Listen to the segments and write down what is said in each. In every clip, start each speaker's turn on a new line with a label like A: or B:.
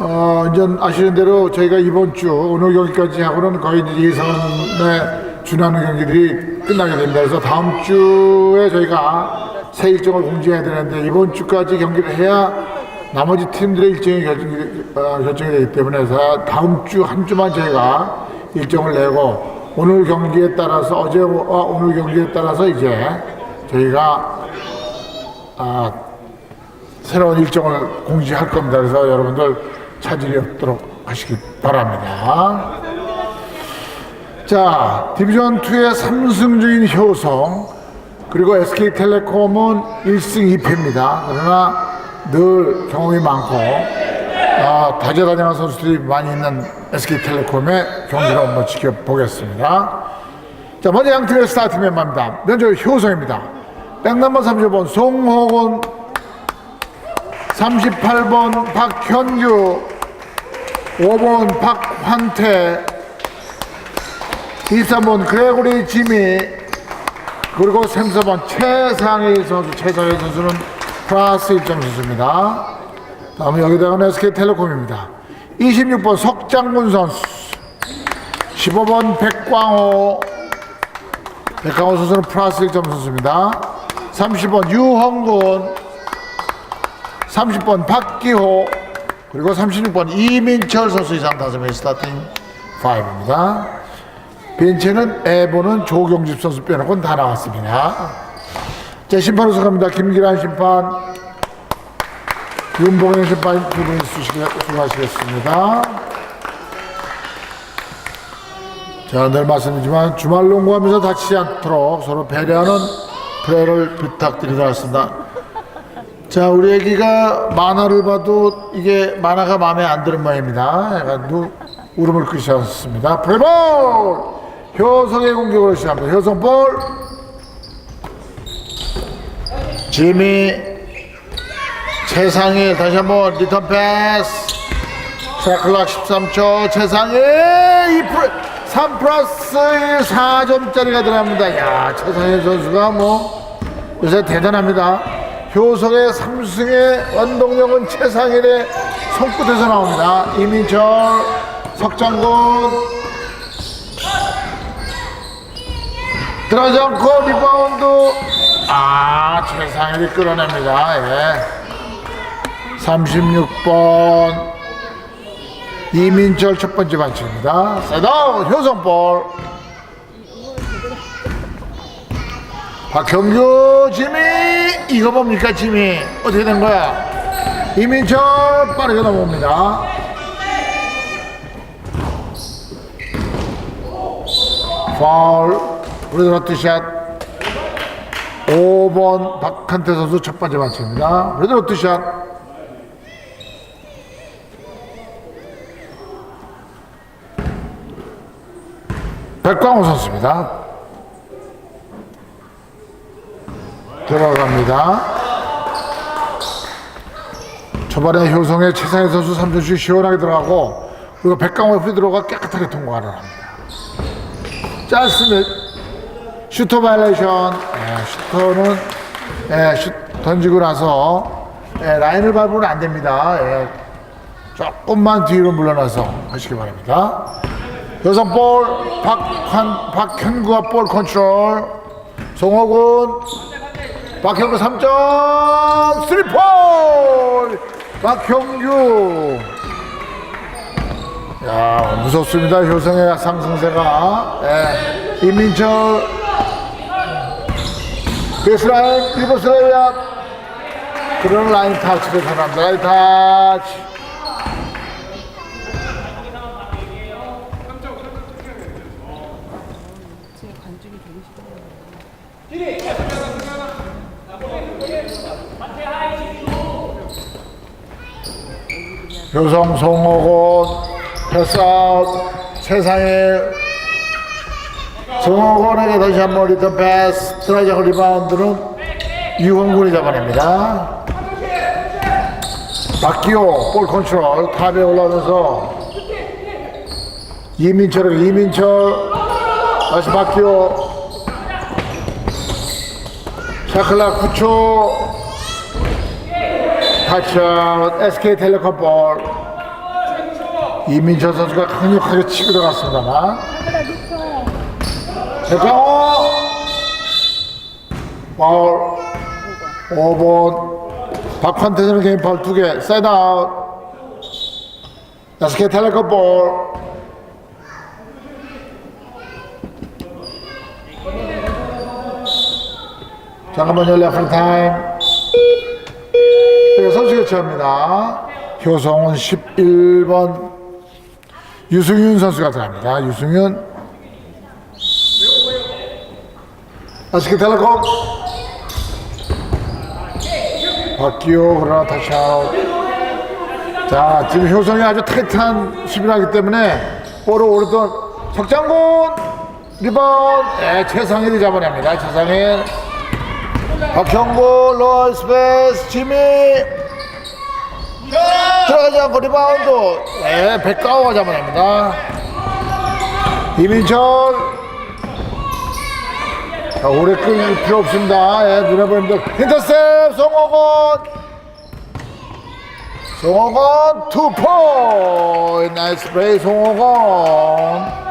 A: 어, 이제 아시는 대로 저희가 이번 주 오늘 경기까지 하고는 거의 예선에 준하는 경기들이 끝나게 됩니다. 그래서 다음 주에 저희가 새 일정을 공지해야 되는데 이번 주까지 경기를 해야 나머지 팀들의 일정이 결정이, 어, 결정이 되기 때문에 다음 주 한 주만 저희가 일정을 내고 오늘 경기에 따라서 어제 어, 오늘 경기에 따라서 이제 저희가 아, 새로운 일정을 공지할 겁니다. 그래서 여러분들 차질이 없도록 하시기 바랍니다. 자, 디비전 2의 3승 중인 효성 그리고 SK텔레콤은 1승 2패입니다. 그러나 늘 경험이 많고 아, 다재다능한 선수들이 많이 있는 SK텔레콤의 경기를 한번 지켜보겠습니다. 자, 먼저 양 팀의 스타트 멤버입니다. 먼저 효성입니다. 백넘버 30번 송호곤 38번 박현규 5번 박환태 23번 그레고리 지미 그리고 34번 최상희 선수 최상희 선수는 플러스 1점 선수입니다. 다음은 여기다가 SK텔레콤입니다. 26번 석장군 선수 15번 백광호 백광호 선수는 플러스 1점 선수입니다. 30번 유홍군 30번 박기호 그리고 36번 이민철 선수 이상 다섯 명의 스타팅 5입니다. 벤치는 에보는 조경집 선수 빼놓고는 다 나왔습니다. 자 심판으로 갑니다. 김기란 심판, 윤봉현 심판 두 분이 수고하시겠습니다. 자, 늘 말씀드리지만 주말 농구하면서 다치지 않도록 서로 배려하는 플레이를 부탁드리도록 하겠습니다. 자, 우리 애기가 만화를 봐도 이게 만화가 마음에 안 드는 모양입니다. 약간 누, 울음을 끄셨습니다. 플레이볼! 효성의 공격으로 시작합니다. 효성 볼! 지미, 최상일 다시 한번 리턴 패스. 샤클락 13초, 최상일 2 플, 3 플러스 1 4점짜리가 들어갑니다. 야, 최상일 선수가 뭐 요새 대단합니다. 효성의 3승의 원동력은 최상일의 손끝에서 나옵니다. 이민철, 석장군 들어가지 않고 리바운드 아 최상일이 끌어냅니다. 예. 36번 이민철 첫 번째 반칙입니다. 세다운 효성볼 박형규 지미. 이거 뭡니까 지미? 어떻게 된 거야? 이민철 빠르게 넘어옵니다. 파울 브레드러 투샷. 5번 박한태 선수 첫 번째 반칙입니다. 브레드러 투샷. 백광호 선수입니다 들어갑니다. 초반에 효성의 최상희 선수 3점슛 시원하게 들어가고 그리고 백강호 프리드로가 깨끗하게 통과를 합니다. 짜스밋 슈터 바이레이션 예, 슈터는 예, 슛 던지고 나서 예, 라인을 밟으면 안 됩니다. 예, 조금만 뒤로 물러나서 하시기 바랍니다. 여성 볼 박환 박현구가 볼 컨트롤 송호군 박형규 3점 스리폴 박형규. 야 무섭습니다 효성의 상승세가. 예. 이민철. 베이스라인 리버스 레이업 그런 라인 타치를 선합니다. 라인 타치 효성 송호곤 패스아웃 세상에 송호곤에게 다시 한번 리턴 패스 드라이자고 리바운드는 유홍군이 잡아냅니다. 박기호 볼 컨트롤 탑에 올라오면서 이민철에게 이민철 다시 박기호 샤클락 9초 타치아웃 SK텔레콤 볼 이민철 선수가 강력하게 치고 들어갔습니다만. 백광호 파울. 5번. 박환태는 개인 파울 2개. 사이드 아웃. SK 텔레콤 볼 잠깐만요 레프리 타임. 네, 선수 교체합니다. 효성은 11번. 유승윤 선수가 들어갑니다. 유승윤. SK텔레콤. 박기호 그러나 다시 아웃. 자 지금 효성이 아주 타이트한 수비를 하기 때문에 볼을 오르던 석장군 리바운 네, 최상일이 잡아냅니다. 최상일 박형구 로어 스페이스 지미. 들어가지 않고 리바운드. 네, 백가오가 잡아냅니다. 이민철. 자, 오래 끌 필요 없습니다. 예, 눈에 보입니다. 인터셉 송호건. 송호건 투포인트 나이스 플레이 송호건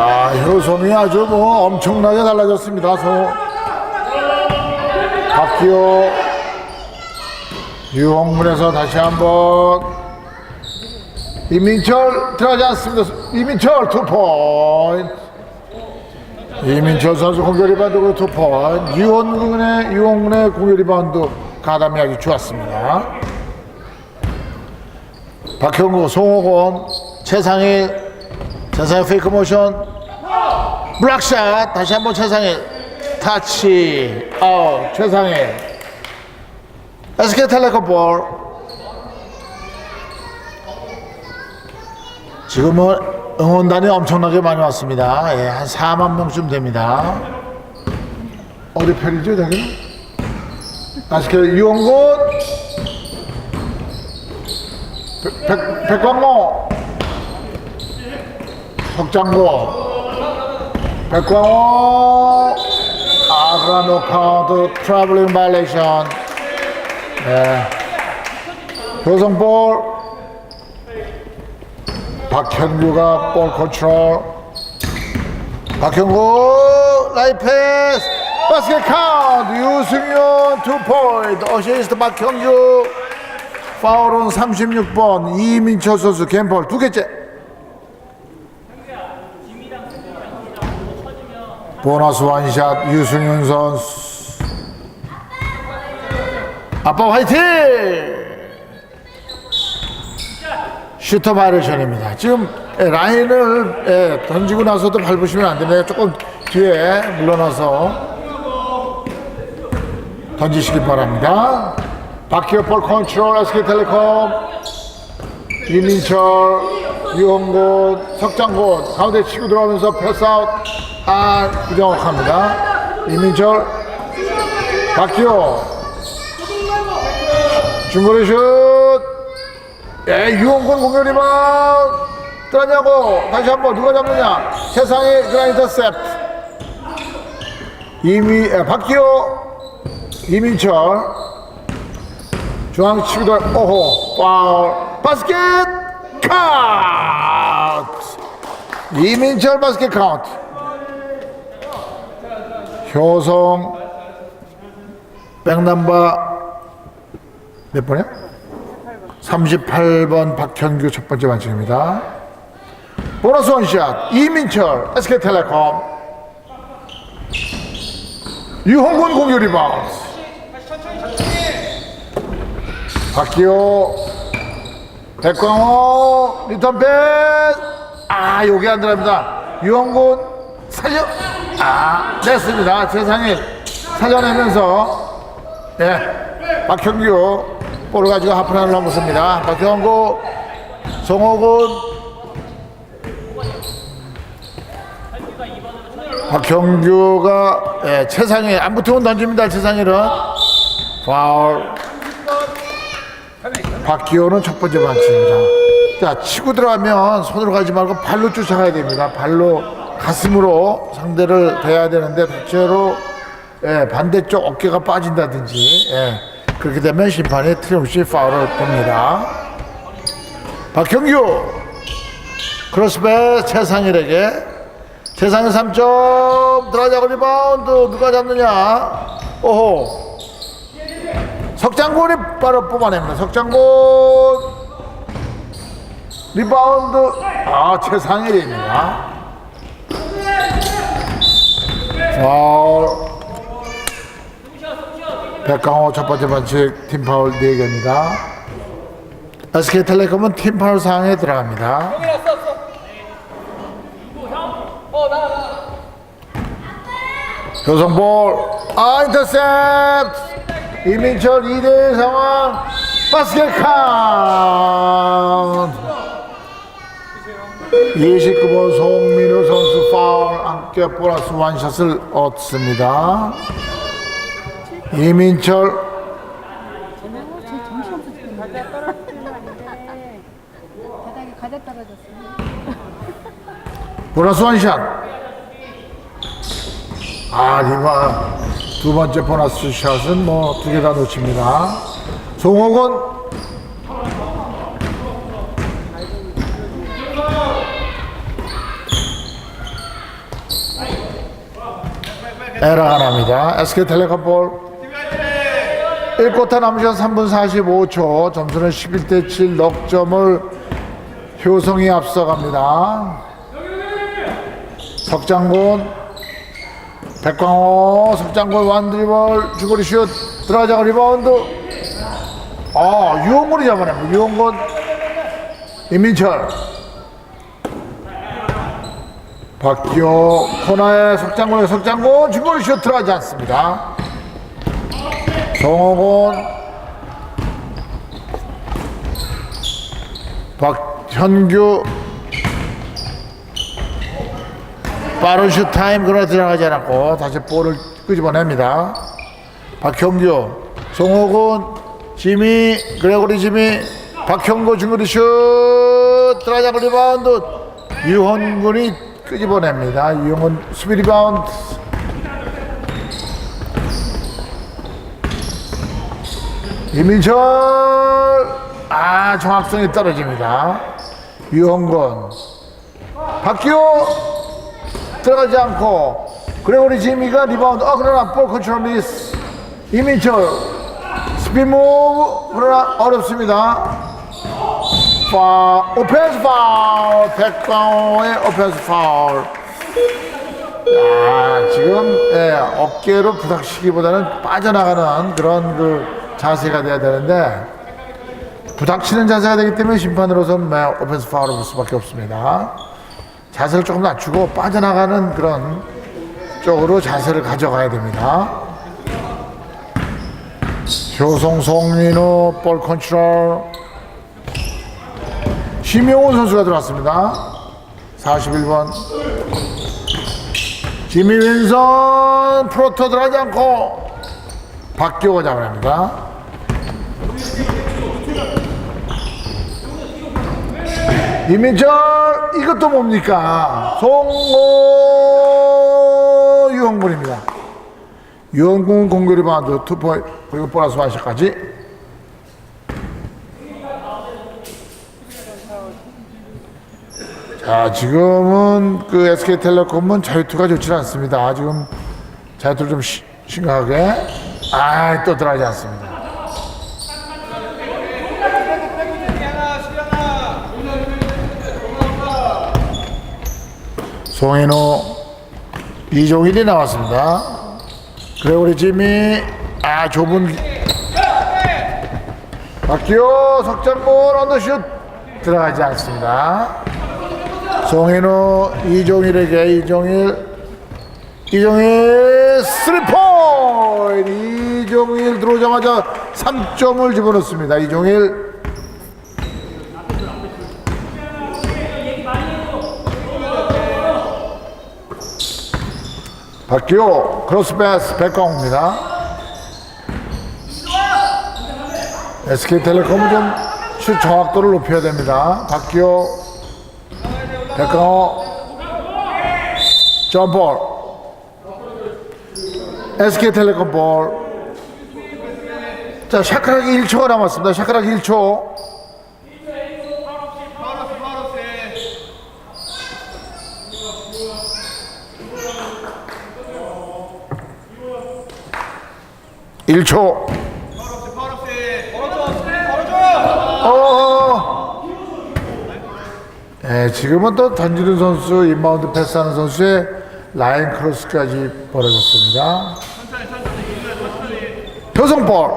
A: 아, 효솜이 아주 뭐 엄청나게 달라졌습니다. 소 박기호 유홍문에서 다시 한번 이민철 들어가지 않습니다. 이민철 투 포인트. 이민철 선수 공격 리바운드 투 포인트. 유홍문의 유홍문의 공격 리바운드 가담이 아주 좋았습니다. 박형구, 송호건, 최상일 최상의 페이크 모션 블락샷 다시 한번 최상의 타치 아웃 최상의 SK텔레콤 볼. 지금은 응원단이 엄청나게 많이 왔습니다. 예, 한 4만 명쯤 됩니다. 어디 편이죠 저기? SK 이원곤 백- 백- 백광호 석장고 백광호 아그라 노 카운트 트래블링 바이레이션 네. 효성볼 박현규가 볼 컨트롤. 박현구 라이트 패스 바스켓 카운트 유승윤 투 포인트 어시스트 박현규. 파울은 36번 이민철 선수 갬볼 두 개째 보너스 원샷 유승윤 선수. 아빠 화이팅! 슈터 바이레이션입니다. 지금 예, 라인을 예, 던지고 나서도 밟으시면 안 됩니다. 조금 뒤에 물러나서 던지시기 바랍니다. 박희호 볼 컨트롤 SK텔레콤. 이민철 유홍곤 석장곤 가운데 치고 들어오면서 패스아웃. 아 부정확합니다. 이민철. 박기호. 중거리 슛. 예, 유홍곤 공격 리바운드. 뜨냐고 다시 한번 누가 잡느냐? 세상의 그라인터 셉 이미 에, 박기호. 이민철. 중앙 치고 들어 오호 파울. 바스켓 카운트 이민철 바스켓 카운트 효성 백남바 몇 번이야? 38번 박현규 첫 번째 반칙입니다. 보너스 원샷 이민철 SK텔레콤. 유홍군 공격 리바운드. 박기호 백광호 리턴 아 요게 안 들어갑니다. 유홍군 살려 아 됐습니다. 세상에 살려내면서 예 박형규 볼을 가지고 하프라인을 넘었습니다. 박형구 송호군. 박형규가 예, 최상일 안 붙으면 던집니다 최상일은 파울 박기호는 첫 번째 반칙입니다. 자, 치고 들어가면 손으로 가지 말고 발로 쫓아가야 됩니다. 발로 가슴으로 상대를 대야 되는데 대체로 예, 반대쪽 어깨가 빠진다든지 예, 그렇게 되면 심판이 틀림없이 파울을 봅니다. 박경규 크로스백 최상일에게 최상일 3점 들어가자고 리바운드 누가 잡느냐 오호 석장군이 바로 뽑아냅니다. 석장군 리바운드. 아 최상일입니다. 파울. 백강호 첫 번째 반칙 팀 파울 4개입니다. SK텔레콤은 팀 파울 상에 들어갑니다. 효성볼. 아 인터셉트 이민철 2대1 상황 바스켓 카운트. 29번 송민우 선수 파울 함께 보너스 원샷을 얻습니다. 이민철. 보너스 원샷. 아 리바 두 번째 보너스 샷은 뭐 두 개 다 놓칩니다. 송호건 에라가 납니다. SK텔레콤 볼. 1쿼터 남은 시간 3분 45초. 점수는 11대 7 넉점을 효성이 앞서갑니다. 석장군 백광호 석장군 완드리볼 주거리 슛 들어가자고 리바운드. 아 유홍군이 잡아냅니다. 유홍군 임민철. 박기호 코너에 석장군에 석장군 주거리 슛 들어가지 않습니다. 정호곤 박현규 슛 타임 그러나 들어가지 않았고 다시 볼을 끄집어냅니다. 박형규, 송호군, 지미, 그레고리 지미, 박형구 중거리 슛 들어가지 리바운드 유hon군이 끄집어냅니다. 유hon군 수비 리바운드 이민철 아 정확성이 떨어집니다. 유hon군 박기호 들어가지 않고 그레고리 지미가 리바운드. 어 그러나 볼 컨트롤 미스. 이민철 스피드 무브 그러나 어렵습니다. 파 오펜스 파울. 백광호의 오펜스 파울. 야 지금 예, 어깨로 부닥치기보다는 빠져나가는 그런 그 자세가 돼야 되는데 부닥치는 자세가 되기 때문에 심판으로서는 네, 오펜스 파울을 볼 수밖에 없습니다 자세를 조금 낮추고 빠져나가는 그런 쪽으로 자세를 가져가야 됩니다. 효성 송민우 볼 컨트롤 심영훈 선수가 들어왔습니다. 41번 지미 윈선 프로토 들어가지 않고 박기호가 잡아냅니다. 이민철 이것도 뭡니까? 송호 유형군입니다. 유형군 공격 리바운드 투포 그리고 보너스 완샷까지 자 지금은 그 SK텔레콤은 자유투가 좋지 않습니다. 지금 자유투를 좀 시- 심각하게 아또 들어가지 않습니다. 송인호 이종일이 나왔습니다. 그레고리 지미 아 좁은 박기호 석장볼 언더슛 들어가지 않습니다. 송인호 이종일에게 이종일 이종일 쓰리 포인트 이종일 들어오자마자 3점을 집어넣습니다. 이종일 박기호 크로스패스 백광호입니다. SK텔레콤은 좀슛 정확도를 높여야 됩니다. 박기호 백광호 점볼 SK텔레콤 볼. 자, 샤크락이 1초가 남았습니다. 샤크락 1초. 1초. 어. 예, 지금은 또 던지는 선수, 인바운드 패스하는 선수의 라인 크로스까지 벌어졌습니다. 효성볼.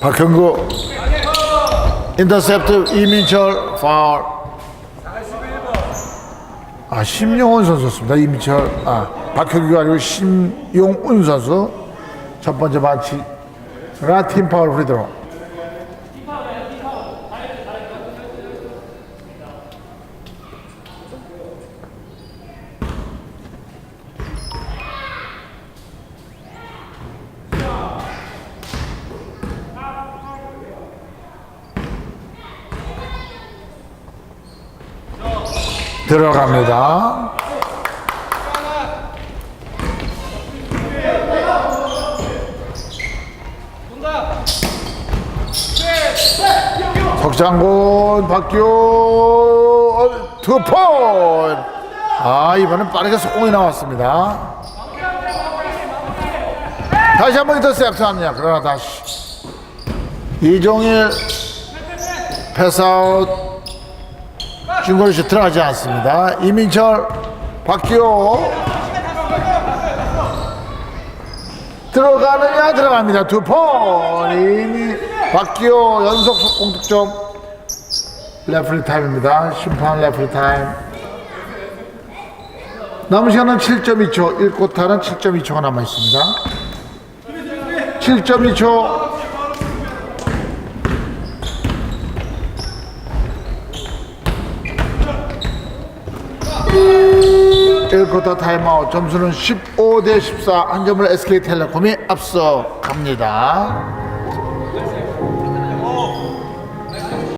A: 박형구. 인터셉트 이민철 파울. 아, 심용훈 선수였습니다. 이민철, 아, 박형규가 아니고 심용훈 선수. 첫 번째 마치. 라팀 파울 프리드로. 들어갑니다. 석장군 박규 어, 투폰 아 이번엔 빠르게 속공이 나왔습니다 다시 한번 인터셉트 합니다 그러나 다시 이종일 패스아웃 중거리슛 들어가지 않습니다. 이민철, 박기호 들어가느냐 들어갑니다. 두 번. 이미 박기호 연속 속공 득점. 레프리 타임입니다. 심판 레프리 타임. 남은 시간은 7.2초, 1쿼터는 7.2초가 남아 있습니다. 7.2초. 1쿼터 타임아웃 점수는 15 대 14 한 점을 SK텔레콤이 앞서 갑니다.